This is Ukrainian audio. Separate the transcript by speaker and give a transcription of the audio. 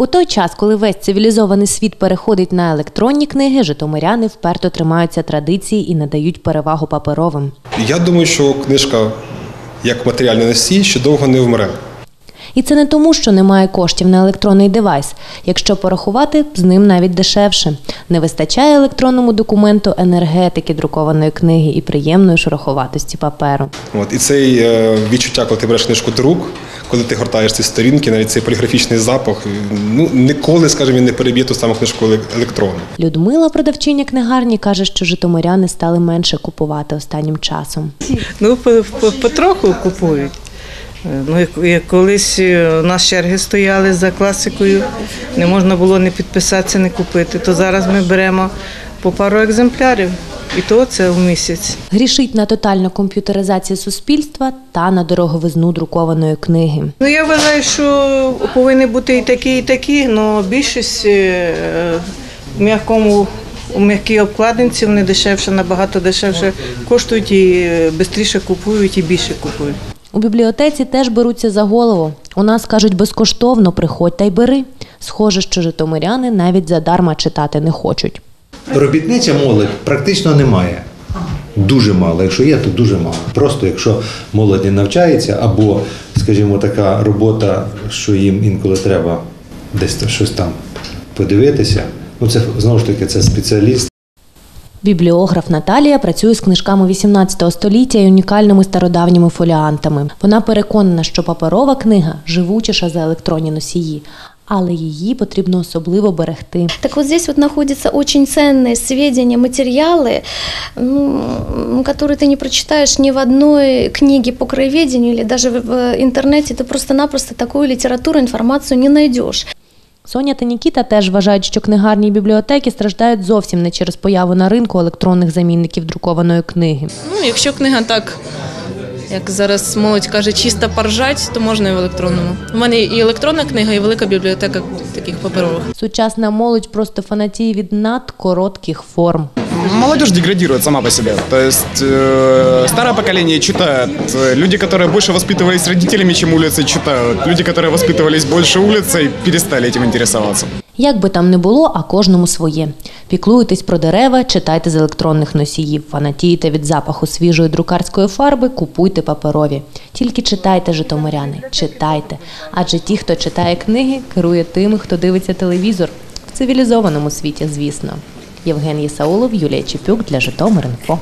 Speaker 1: У той час, коли весь цивілізований світ переходить на електронні книги, житомиряни вперто тримаються традиції і надають перевагу паперовим.
Speaker 2: Я думаю, що книжка як матеріальний носій ще довго не вмре.
Speaker 1: І це не тому, що немає коштів на електронний девайс. Якщо порахувати, з ним навіть дешевше. Не вистачає електронному документу енергетики друкованої книги і приємної шероховатості паперу.
Speaker 2: От і цей е, відчуття, коли ти береш книжку до рук, коли ти гортаєш ці сторінки, навіть цей поліграфічний запах, ну ніколи, скажімо, він не переб'є ту саму книжку електронну.
Speaker 1: Людмила, продавчиня книгарні, каже, що житомиряни стали менше купувати останнім часом.
Speaker 3: Ну, по- по- потроху купують. Е, Ну, як- колись е, у нас черги стояли за класикою, не можна було не підписатися, не купити. То зараз ми беремо по пару екземплярів, і то це в місяць.
Speaker 1: Грішить на тотальну комп'ютеризацію суспільства та на дороговизну друкованої книги.
Speaker 3: Ну, я вважаю, що повинні бути і такі, і такі, але більшість е, в м'якому. У м'якій обкладинці вони дешевше, набагато дешевше коштують і швидше купують, і більше купують.
Speaker 1: У бібліотеці теж беруться за голову. У нас кажуть безкоштовно, приходь та й бери. Схоже, що житомиряни навіть задарма читати не хочуть.
Speaker 4: Робітниця молодь практично немає. Дуже мало. Якщо є, то дуже мало. Просто якщо молодь не навчається, або, скажімо, така робота, що їм інколи треба десь щось там подивитися. Ну, це знову ж таки це спеціаліст.
Speaker 1: Бібліограф Наталія працює з книжками 18 століття і унікальними стародавніми фоліантами. Вона переконана, що паперова книга живучіша за електронні носії, але її потрібно особливо берегти.
Speaker 5: Так вот здесь вот находятся очень ценные сведения, материалы, ну, которые ты не прочитаешь ни в одной книге по краеведению или даже в, в интернете. Ты просто-напросто такую литературу, информацию не найдешь.
Speaker 1: Соня та Нікіта теж вважають, що книгарні і бібліотеки страждають зовсім не через появу на ринку електронних замінників друкованої книги.
Speaker 6: Ну, якщо книга так, як зараз молодь каже, чисто поржать, то можна і в електронному. У мене і електронна книга, і велика бібліотека таких паперових.
Speaker 1: Сучасна молодь просто фанатіє від надкоротких форм
Speaker 7: Молодежь деградирует сама по себе. То есть э, старое поколение читает. Э, Люди, которые больше воспитывались родителями, чем улицей, читают. Люди, которые воспитывались больше улицей, перестали этим интересоваться.
Speaker 1: Як би там не було, а кожному своє. Піклуєтесь про дерева, читайте з електронних носіїв, фанатієте від запаху свіжої друкарської фарби, купуйте паперові. Тільки читайте, житомиряни, читайте. Адже ті, хто читає книги, керує тими, хто дивиться телевізор. В цивілізованому світі, звісно. Євген Єсаулов, Юлія Чепюк для Житомир.Інфо.